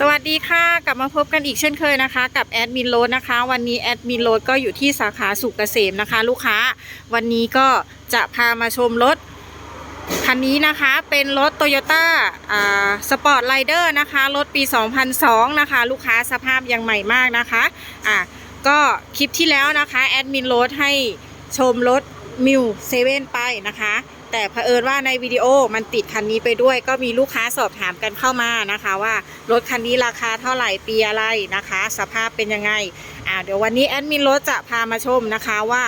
สวัสดีค่ะ กลับมาพบกันอีกเช่นเคยนะคะ กับแอดมินโรดนะคะ วันนี้แอดมินโรดก็อยู่ที่สาขาสุกเกษมนะคะ ลูกค้า วันนี้ก็จะพามาชมรถคันนี้นะคะเป็นรถ t o y ยต้าสปอร์ตไรเดอร์นะคะ รถปี 2002 นะคะ ลูกค้าสภาพยังใหม่มากนะคะอะก็คลิปที่แล้วนะคะแอดมินโรดให้ชมรถมิวเซเว่นไปนะคะ แต่เผอิญว่าในวิดีโอมันติดคันนี้ไปด้วย ก็มีลูกค้าสอบถามกันเข้ามานะคะ ว่ารถคันนี้ราคาเท่าไหร่ปีอะไรนะคะ สภาพเป็นยังไงอ่าเดี๋ยววันนี้แอดมินรถจะพามาชมนะคะว่า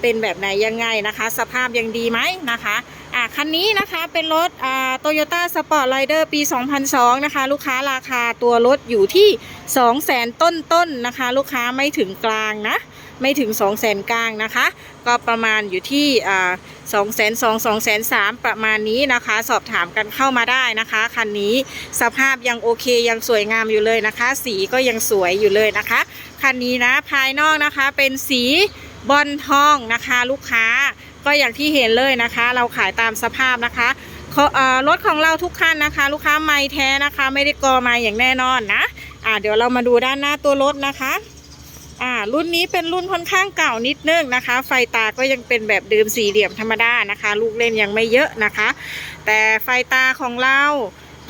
เป็นแบบไหนยังไงนะคะ สภาพยังดีไหมนะคะอ่าคันนี้นะคะเป็นรถอ่าโตโยต้าสปอร์ตไ d เดอร์ปี 2002 นะคะ ลูกค้าราคาตัวรถอยู่ที่ 2 0 0 0 0 0ต้นๆนนะคะ ลูกค้าไม่ถึงกลางนะ ไม่ถึง 2 0 0 0 0 0กลางนะคะ ก็ประมาณอยู่ที่อ่า2 2 0 0 0 2 2 3 0 0ประมาณนี้นะคะ สอบถามกันเข้ามาได้นะคะคันนี้สภาพยังโอเคยังสวยงามอยู่เลยนะคะ สีก็ยังสวยอยู่เลยนะคะคันนี้นะภายนอกนะคะเป็นสีบอลทองนะคะลูกค้าก็อย่างที่เห็นเลยนะคะ เราขายตามสภาพนะคะรถของเราทุกคันนะคะ ลูกค้าไม่แท้นะคะ ไม่ได้กอมาอย่างแน่นอนนะอ่าเดี๋ยวเรามาดูด้านหน้าตัวรถนะคะ อ่ารุ่นนี้เป็นรุ่นค่อนข้างเก่านิดนึงนะคะ ไฟตาก็ยังเป็นแบบเดิมสี่เหลี่ยมธรรมดานะคะ ลูกเล่นยังไม่เยอะนะคะ แต่ไฟตาของเรา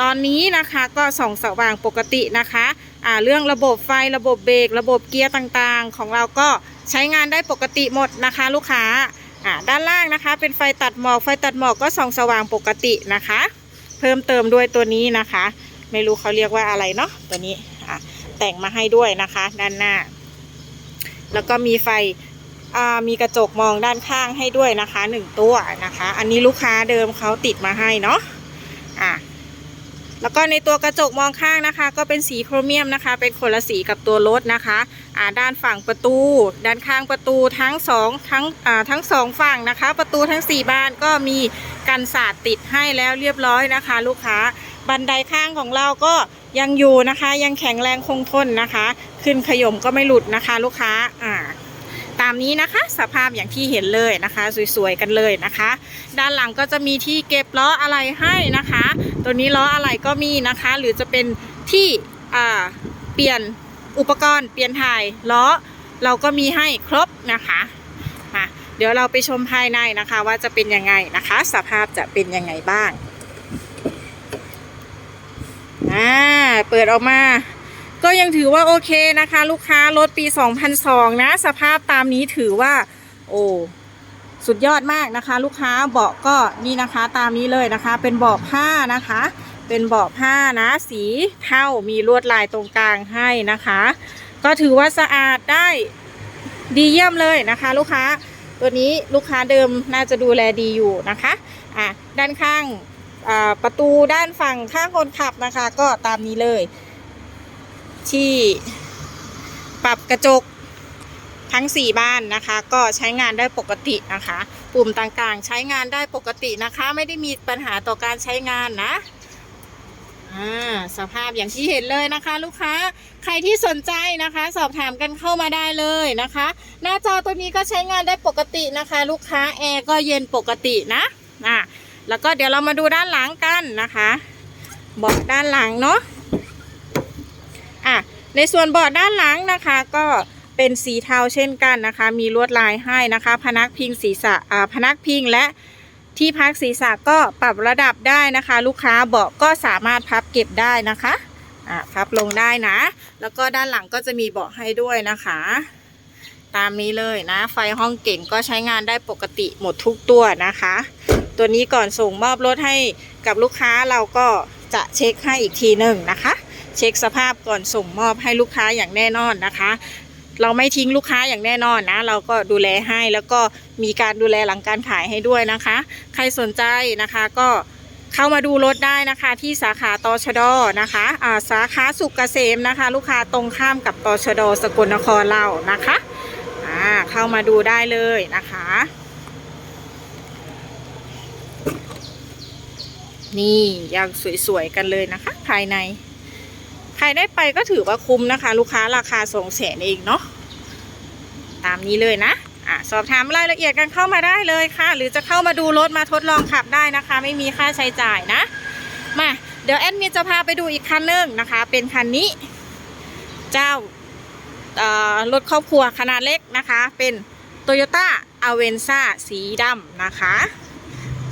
ตอนนี้นะคะก็ส่องสว่างปกตินะคะอ่าเรื่องระบบไฟระบบเบรกระบบเกียร์ต่างๆ ของเราก็ใช้งานได้ปกติหมดนะคะ ลูกค้าอ่าด้านล่างนะคะ เป็นไฟตัดหมอกไฟตัดหมอกก็ส่องสว่างปกตินะคะ เพิ่มเติมด้วยตัวนี้นะคะ ไม่รู้เขาเรียกว่าอะไรเนาะตัวนี้อะแต่งมาให้ด้วยนะคะ ด้านหน้า แล้วก็มีไฟมีกระจกมองด้านข้างให้ด้วยนะคะหนึ่งตัวนะคะ อันนี้ลูกค้าเดิมเขาติดมาให้เนาะอะแล้วก็ในตัวกระจกมองข้างนะคะ ก็เป็นสีโครเมียมนะคะ เป็นคนละสีกับตัวรถนะคะอ่าด้านฝั่งประตู ด้านข้างประตูทั้งสองทั้งอ่าทั้งสองฝั่งนะคะ ประตูทั้งสี่บานก็มีกันสาดติดให้แล้วเรียบร้อยนะคะ ลูกค้า บันไดข้างของเราก็ยังอยู่นะคะ ยังแข็งแรงคงทนนะคะ ขึ้นขย่มก็ไม่หลุดนะคะ ลูกค้าอ่าตามนี้นะคะสภาพอย่างที่เห็นเลยนะคะ สวยๆกันเลยนะคะ ด้านหลังก็จะมีที่เก็บล้ออะไรให้นะคะ ตัวนี้ล้ออะไรก็มีนะคะ หรือจะเป็นที่อ่าเปลี่ยนอุปกรณ์เปลี่ยนถ่ายล้อเราก็มีให้ครบนะคะมาเดี๋ยวเราไปชมภายในนะคะ ว่าจะเป็นยังไงนะคะ สภาพจะเป็นยังไงบ้าง อ่าเปิดออกมา ก็ยังถือว่าโอเคนะคะ ลูกค้ารถปี 2002 นะ สภาพตามนี้ถือว่า โอ้สุดยอดมากนะคะ ลูกค้าเบาะก็นี่นะคะตามนี้เลยนะคะ เป็นเบาะผ้านะคะ เป็นเบาะผ้านะ สีเทามีลวดลายตรงกลางให้นะคะ ก็ถือว่าสะอาดได้ดีเยี่ยมเลยนะคะ ลูกค้าตัวนี้ลูกค้าเดิมน่าจะดูแลดีอยู่นะคะอะด้านข้าง ประตูด้านฝั่งข้างคนขับนะคะ ก็ตามนี้เลย ที่ปรับกระจกทั้ง 4 บ้านนะคะ ก็ใช้งานได้ปกตินะคะ ปุ่มต่างๆ ใช้งานได้ปกตินะคะ ไม่ได้มีปัญหาต่อการใช้งานนะสภาพอย่างที่เห็นเลยนะคะ ลูกค้าใครที่สนใจนะคะ สอบถามกันเข้ามาได้เลยนะคะ หน้าจอตัวนี้ก็ใช้งานได้ปกตินะคะ ลูกค้าแอร์ก็เย็นปกตินะอ่า แล้วก็เดี๋ยวเรามาดูด้านหลังกันนะคะเบาะด้านหลังเนาะอะในส่วนเบาะด้านหลังนะคะก็เป็นสีเทาเช่นกันนะคะ มีลวดลายให้นะคะ พนักพิงศีรษะอ่าพนักพิงและที่พักศีรษะก็ปรับระดับได้นะคะ ลูกค้าเบาะก็สามารถพับเก็บได้นะคะอะพับลงได้นะ แล้วก็ด้านหลังก็จะมีเบาะให้ด้วยนะคะ ตามนี้เลยนะ ไฟห้องเก่งก็ใช้งานได้ปกติหมดทุกตัวนะคะ ตัวนี้ก่อนส่งมอบรถให้กับลูกค้าเราก็จะเช็คให้อีกทีหนึ่งนะคะ เช็คสภาพก่อนส่งมอบให้ลูกค้าอย่างแน่นอนนะคะ เราไม่ทิ้งลูกค้าอย่างแน่นอนนะ เราก็ดูแลให้แล้วก็มีการดูแลหลังการขายให้ด้วยนะคะ ใครสนใจนะคะก็เข้ามาดูรถได้นะคะที่สาขาตชดนะคะอ่าสาขาสุกเกษมนะคะ ลูกค้าตรงข้ามกับตชดสกลนครเรานะคะอ่าเข้ามาดูได้เลยนะคะ นี่ยังสวยๆกันเลยนะคะ ภายใน ใครได้ไปก็ถือว่าคุ้มนะคะ ลูกค้าราคาสองแสนเองเนาะตามนี้เลยนะอะสอบถามรายละเอียดกันเข้ามาได้เลยค่ะ หรือจะเข้ามาดูรถมาทดลองขับได้นะคะ ไม่มีค่าใช้จ่ายนะ มาเดี๋ยวแอดมินจะพาไปดูอีกคันหนึงนะคะ เป็นคันนี้ เจ้ารถครอบครัวขนาดเล็กนะคะ เป็น Toyota a v e n z a สีดำนะคะ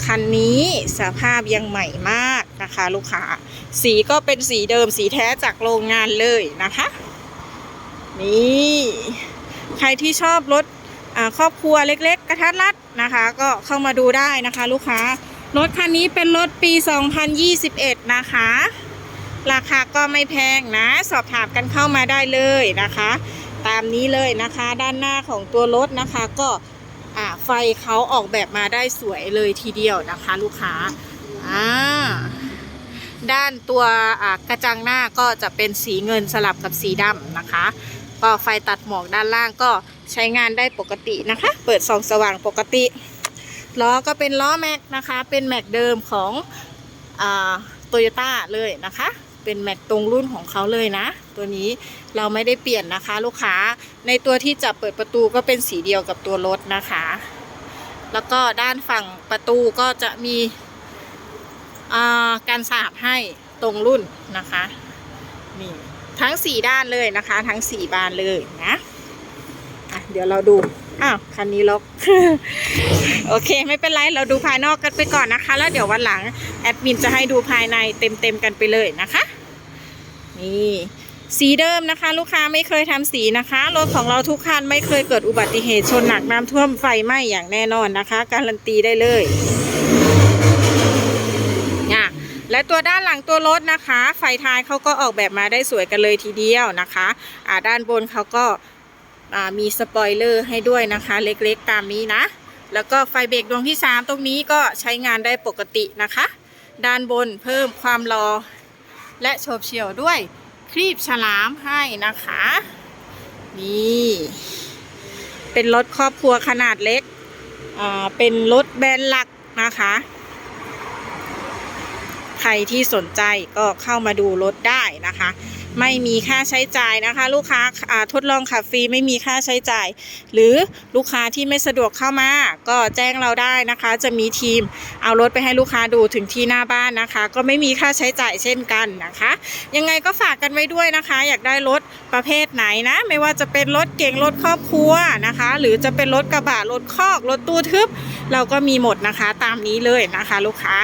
คันนี้สภาพยังใหม่มากนะคะลูกค้า สีก็เป็นสีเดิมสีแท้จากโรงงานเลยนะคะ นี่ใครที่ชอบรถครอบครัวเล็ก ๆ กระทัดรัดนะคะ ก็เข้ามาดูได้นะคะ ลูกค้ารถคันนี้เป็นรถปี 2021 นะคะ ราคาก็ไม่แพงนะ สอบถามกันเข้ามาได้เลยนะคะ ตามนี้เลยนะคะ ด้านหน้าของตัวรถนะคะก็ อ่าไฟเขาออกแบบมาได้สวยเลยทีเดียวนะคะ ลูกค้าอ่าด้านตัวกระจังหน้าก็จะเป็นสีเงินสลับกับสีดำนะคะ ก็ไฟตัดหมอกด้านล่างก็ใช้งานได้ปกตินะคะ เปิดส่องสว่างปกติล้อก็เป็นล้อแม็กนะคะ เป็นแม็กเดิมของโตโยต้าเลยนะคะ เป็นแม็กตรงรุ่นของเขาเลยนะ ตัวนี้เราไม่ได้เปลี่ยนนะคะ ลูกค้าในตัวที่จับเปิดประตูก็เป็นสีเดียวกับตัวรถนะคะ แล้วก็ด้านฝั่งประตูก็จะมีการสาบให้ตรงรุ่นนะคะนี่ทั้งสี่ด้านเลยนะคะ ทั้งสี่บานเลยนะะเดี๋ยวเราดูอ้าวคันนี้ล็อกโอเค ไม่เป็นไรเราดูภายนอกกันไปก่อนนะคะ แล้วเดี๋ยววันหลัง แอดมินจะให้ดูภายในเต็มๆกันไปเลยนะคะ นี่สีเดิมนะคะ ลูกค้าไม่เคยทำสีนะคะรถของเราทุกคันไม่เคยเกิดอุบัติเหตุชนหนักน้ำท่วมไฟไหม้อย่างแน่นอนนะคะ การันตีได้เลยอะและตัวด้านหลังตัวรถนะคะ ไฟท้ายเขาก็ออกแบบมาได้สวยกันเลยทีเดียวนะคะอ่าด้านบนเขาก็มีสปอยเลอร์ให้ด้วยนะคะ เล็กๆตามนี้นะ แล้วก็ไฟเบรกดวงที่ 3 ตรงนี้ก็ใช้งานได้ปกตินะคะ ด้านบนเพิ่มความรอ และโฉบเฉี่ยวด้วยครีบฉลามให้นะคะ นี่ เป็นรถครอบครัวขนาดเล็กอ่าเป็นรถแบรนด์หลักนะคะ ใครที่สนใจก็เข้ามาดูรถได้นะคะ ไม่มีค่าใช้จ่ายนะคะ ลูกค้าทดลองขับฟรีไม่มีค่าใช้จ่าย หรือลูกค้าที่ไม่สะดวกเข้ามา ก็แจ้งเราได้นะคะ จะมีทีมเอารถไปให้ลูกค้าดูถึงที่หน้าบ้านนะคะ ก็ไม่มีค่าใช้จ่ายเช่นกันนะคะ ยังไงก็ฝากกันไว้ด้วยนะคะ อยากได้รถประเภทไหนนะ ไม่ว่าจะเป็นรถเก่งรถครอบครัวนะคะ หรือจะเป็นรถกระบะรถคอกรถตู้ทึบ เราก็มีหมดนะคะตามนี้เลยนะคะ ลูกค้า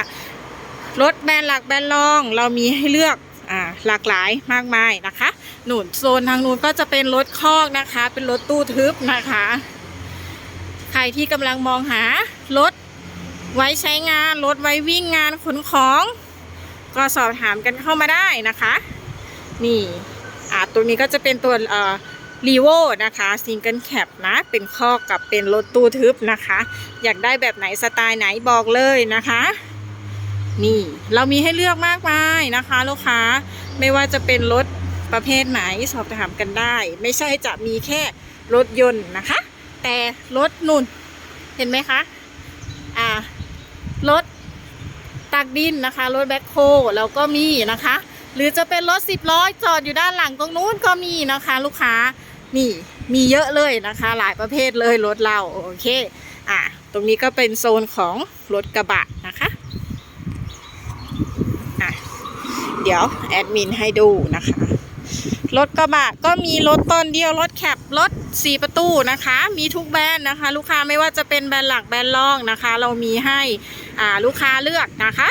รถแบรนด์หลักแบรนด์รองเรามีให้เลือก อ่าหลากหลายมากมายนะคะหนุนโซนทางนู้นก็จะเป็นรถคอกนะคะ เป็นรถตู้ทึบนะคะ ใครที่กำลังมองหารถไว้ใช้งานรถไว้วิ่งงานขนของ ก็สอบถามกันเข้ามาได้นะคะ นี่อ่าตัวนี้ก็จะเป็นตัวเอ่อรีโวนะคะซิงเกิลแคปนะเป็นคอกกับเป็นรถตู้ทึบนะคะ อยากได้แบบไหนสไตล์ไหนบอกเลยนะคะ นี่เรามีให้เลือกมากมายนะคะลูกค้าไม่ว่าจะเป็นรถประเภทไหนสอบถามกันได้ ไม่ใช่จะมีแค่รถยนต์นะคะ แต่รถนุ่นเห็นไหมคะอ่ารถตักดินนะคะรถแบ็คโฮเราก็มีนะคะ หรือจะเป็นรถสิบล้อจอดอยู่ด้านหลังตรงนู้นก็มีนะคะ ลูกค้านี่มีเยอะเลยนะคะ หลายประเภทเลยรถเราโอเคอะตรงนี้ก็เป็นโซนของรถกระบะนะคะ เดี๋ยวแอดมินให้ดูนะคะ รถกระบะก็มีรถตอนเดียวรถแคปรถสี่ประตูนะคะ มีทุกแบรนด์นะคะ ลูกค้าไม่ว่าจะเป็นแบรนด์หลักแบรนด์รองนะคะ เรามีให้อ่าลูกค้าเลือกนะคะ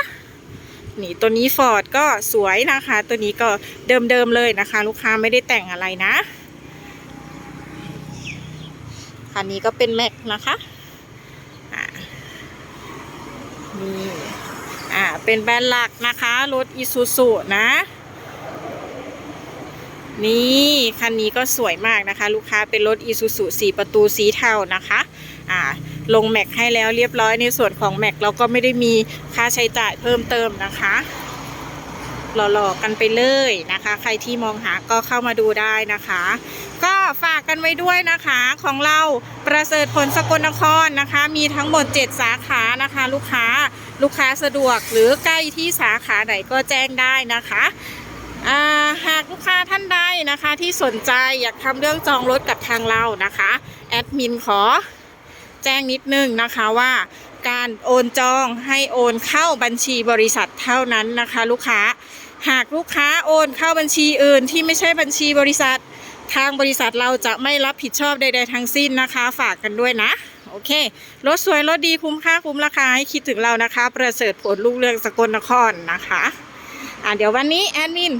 นี่ตัวนี้ฟอร์ดก็สวยนะคะ ตัวนี้ก็เดิมๆเลยนะคะ ลูกค้าไม่ได้แต่งอะไรนะคันนี้ก็เป็นแม็กนะคะนี่ อ่า เป็นแบรนด์หลักนะคะ รถอีซูซูนะ นี่คันนี้ก็สวยมากนะคะ ลูกค้าเป็นรถ Isuzu 4ประตูสีเทานะคะ อ่า ลงแม็กให้แล้วเรียบร้อยในส่วนของแม็กเราก็ไม่ได้มีค่าใช้จ่ายเพิ่มเติมนะคะหล่อๆกันไปเลยนะคะ ใครที่มองหาก็เข้ามาดูได้นะคะ ก็ฝากกันไว้ด้วยนะคะของเราประเสริฐผลสกลนครนะคะ มีทั้งหมด 7 สาขานะคะ ลูกค้า ลูกค้าสะดวกหรือใกล้ที่สาขาไหนก็แจ้งได้นะคะาหากลูกค้าท่านใดนะคะที่สนใจอยากทำเรื่องจองรถกับทางเรานะคะแอดมินขอแจ้งนิดนึงนะคะว่าการโอนจองให้โอนเข้าบัญชีบริษัทเท่านั้นนะคะ ลูกค้า หากลูกค้าโอนเข้าบัญชีอื่นที่ไม่ใช่บัญชีบริษัท ทางบริษัทเราจะไม่รับผิดชอบใดๆทั้งสิ้นนะคะ ฝากกันด้วยนะ โอเค รถสวยรถดีคุ้มค่าคุ้มราคาให้คิดถึงเรานะคะ ประเสริฐผลลูกเรืองสกลนครนะคะอะเดี๋ยววันนี้แอดมิน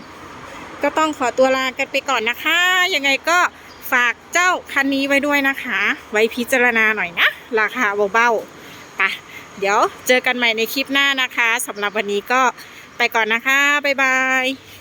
ก็ต้องขอตัวลากันไปก่อนนะคะ ยังไงก็ฝากเจ้าคันนี้ไว้ด้วยนะคะ ไว้พิจารณาหน่อยนะ ราคาเบาๆปะเดี๋ยวเจอกันใหม่ในคลิปหน้านะคะสำหรับวันนี้ก็ไปก่อนนะคะ บ๊ายบาย